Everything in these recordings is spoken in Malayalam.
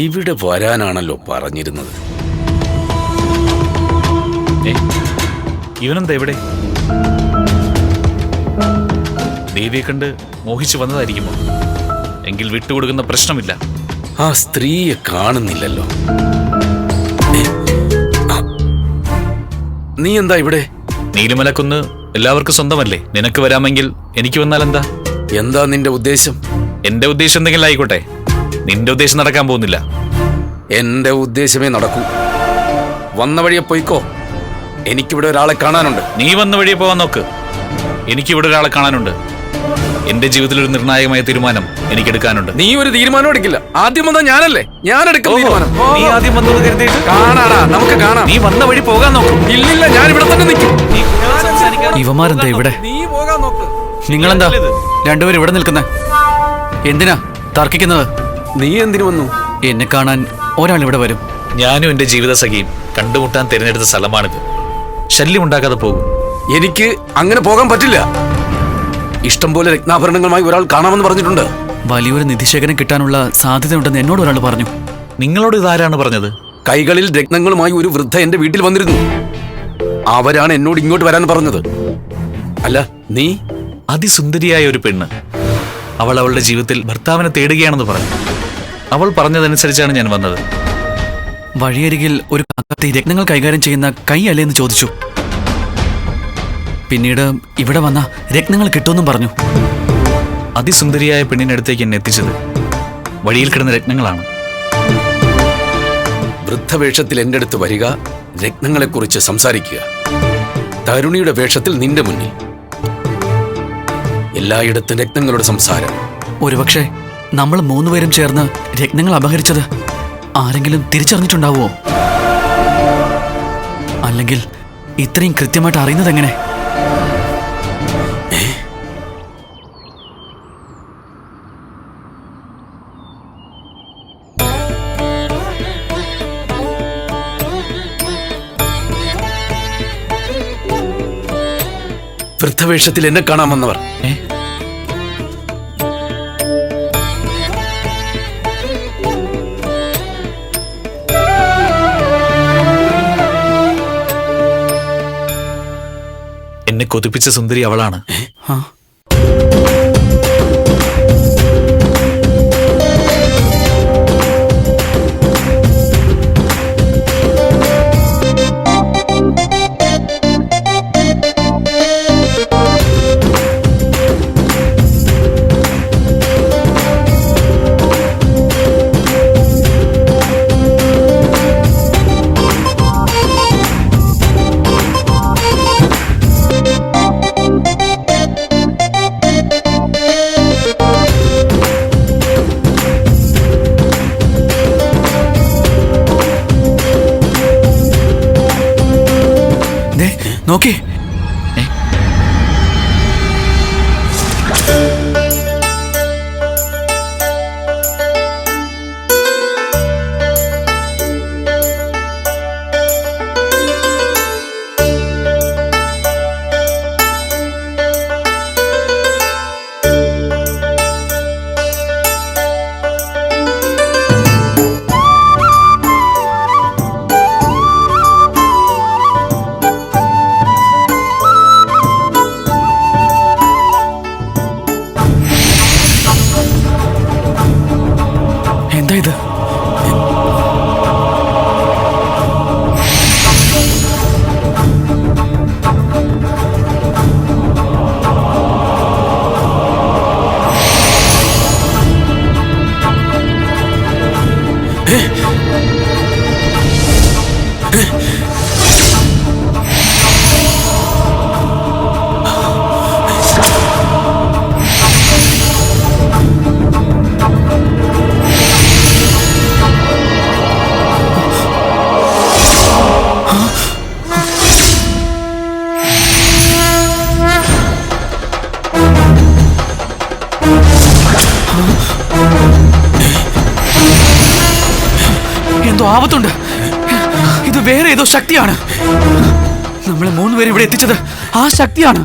ഇവിടെ വരാനാണല്ലോ പറഞ്ഞിരുന്നത്. ഇവനെന്താ ഇവിടെ? ദേവിയെ കണ്ട് മോഹിച്ചു വന്നതായിരിക്കുമോ? എങ്കിൽ വിട്ടുകൊടുക്കുന്ന പ്രശ്നമില്ല. ആ സ്ത്രീയെ കാണുന്നില്ലല്ലോ. നീ എന്താ ഇവിടെ? നീലിമലക്കുന്ന് എല്ലാവർക്കും സ്വന്തമല്ലേ? നിനക്ക് വരാമെങ്കിൽ എനിക്ക് വന്നാൽ എന്താ എന്താ നിന്റെ ഉദ്ദേശം? എന്റെ ഉദ്ദേശം എന്തെങ്കിലും ആയിക്കോട്ടെ. നിന്റെ ഉദ്ദേശം നടക്കാൻ പോകുന്നില്ല. എന്റെ ഉദ്ദേശമേ നടക്കൂ. വന്ന വഴിയെ പോയിക്കോ. എനിക്കിവിടെ ഒരാളെ കാണാനുണ്ട്. നീ വന്ന വഴിയെ പോവാൻ നോക്ക്. എനിക്കിവിടെ ഒരാളെ കാണാനുണ്ട്. എന്റെ ജീവിതത്തിൽ ഒരു നിർണായകമായ തീരുമാനം എനിക്ക് എടുക്കാനുണ്ട് നീ ഒരു തീരുമാനം എടുക്കില്ല. ആദ്യം വന്ന ഞാനല്ലേ? ഞാൻ എടുക്കും തീരുമാനം. നീ ആദ്യം വന്നത് കരുതിയിട്ട്? കാണാടാ നമുക്ക് കാണാം. നീ വന്ന വഴി പോകാൻ നോക്കും. ഇല്ലില്ല ഞാൻ ഇവിടെ തന്നെ നിൽക്കും. ഇവന്മാരെന്താ ഇവിടെ? നീ പോകാൻ നോക്ക്. നിങ്ങളെന്താ രണ്ടുപേരും ഇവിടെ നിൽക്കുന്നേ? എന്തിനാ തർക്കിക്കുന്നത്? നീ എന്തിനു വന്നു? എന്നെ കാണാൻ ഒരാൾ ഇവിടെ വരും. ഞാനും എന്റെ ജീവിത സഖിയും കണ്ടുമുട്ടാൻ തിരഞ്ഞെടുത്ത സ്ഥലമാണിത്. ശല്യം ഉണ്ടാക്കാതെ പോകും. എനിക്ക് അങ്ങനെ പോകാൻ പറ്റില്ല. ഇഷ്ടം പോലെ രത്നാഭരണങ്ങളുമായി ഒരാൾ കാണാമെന്ന് പറഞ്ഞിട്ടുണ്ട്. വലിയൊരു നിധിശേഖരം കിട്ടാനുള്ള സാധ്യതയുണ്ടെന്ന് എന്നോട് ഒരാൾ പറഞ്ഞു. നിങ്ങളോട് ഇതാരാണ് പറഞ്ഞത്? കൈകളിൽ രത്നങ്ങളുമായി ഒരു വൃദ്ധ എന്റെ വീട്ടിൽ വന്നിരുന്നു. അവരാണ് എന്നോട് ഇങ്ങോട്ട് വരാൻ പറഞ്ഞത്. അല്ല നീ? അതിസുന്ദരിയായ ഒരു പെണ്ണ്. അവൾ അവളുടെ ജീവിതത്തിൽ ഭർത്താവിനെ തേടുകയാണെന്ന് പറഞ്ഞു. അവൾ പറഞ്ഞതനുസരിച്ചാണ് ഞാൻ വന്നത്. വഴിയരികിൽ ഒരു കാക്കത്തി രത്നങ്ങൾ കൈകാര്യം ചെയ്യുന്ന കൈ അല്ലേന്ന് ചോദിച്ചു. പിന്നീട് ഇവിടെ വന്ന രത്നങ്ങൾ കിട്ടുമെന്നും പറഞ്ഞു. അതിസുന്ദരിയായ പെണ്ണിനടുത്തേക്ക് എന്നെ എത്തിച്ചത് വഴിയിൽ കിടന്ന രത്നങ്ങളാണ്. വൃദ്ധവേഷത്തിൽ എന്റെ അടുത്ത് വരിക രത്നങ്ങളെക്കുറിച്ച് സംസാരിക്കുക. തരുണിയുടെ വേഷത്തിൽ നിന്റെ മുന്നിൽ. എല്ലായിടത്തും രത്നങ്ങളുടെ സംസാരം. ഒരുപക്ഷെ നമ്മൾ മൂന്നുപേരും ചേർന്ന് രത്നങ്ങൾ അപഹരിച്ചത് ആരെങ്കിലും തിരിച്ചറിഞ്ഞിട്ടുണ്ടാവുമോ? അല്ലെങ്കിൽ ഇത്രയും കൃത്യമായിട്ട് അറിയുന്നത് എങ്ങനെ? വൃദ്ധവേഷത്തിൽ എന്നെ കാണാൻ വന്നവർ എന്നെ കൊതിപ്പിച്ച സുന്ദരി അവളാണ്. നോക്കി. എന്തോ ആപത്തുണ്ട്. ഇത് വേറെ ഏതോ ശക്തിയാണ്. നമ്മളെ മൂന്നുപേരും ഇവിടെ എത്തിച്ചത് ആ ശക്തിയാണ്.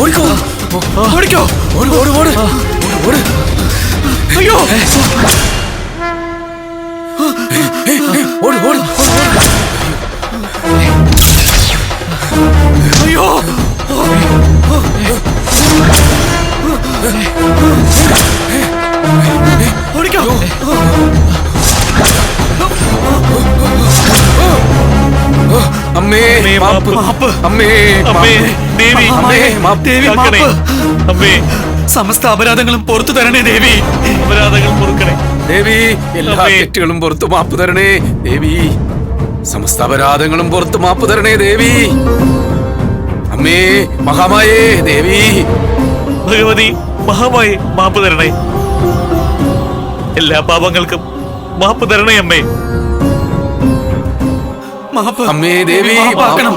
ഓടിക്കോ. ഓടിക്കോ. ഓട് ഓട് ഓട്. ഓട് അയ്യോ. ഓട് ഓട്. അയ്യോ. ഓടിക്കോ. അമ്മേ മാപ്പ്. അമ്മേ അമ്മേ ദേവി. അമ്മേ മാപ്പ്. ദേവി മാപ്പ്. അമ്മേ. സമസ്ത അപരാധങ്ങളും പുറത്തു തരണേ ദേവി. അപരാധങ്ങൾ പൊറുക്കണേ. ദേവി എല്ലാ തെറ്റുകളും പുറത്തു മാപ്പ് തരണേ ദേവി. സമസ്ത അപരാധങ്ങളും പുറത്തു മാപ്പ് തരണേ ദേവി. അമ്മേ മഹാമായേ ദേവി. ഭഗവതി മഹാമായി മാപ്പ് തരണേ. എല്ലാ പാപങ്ങൾക്കും മാപ്പ് തരണേ അമ്മേ. മാപ്പ്. അമ്മേ ദേവി മാപ്പാക്കണം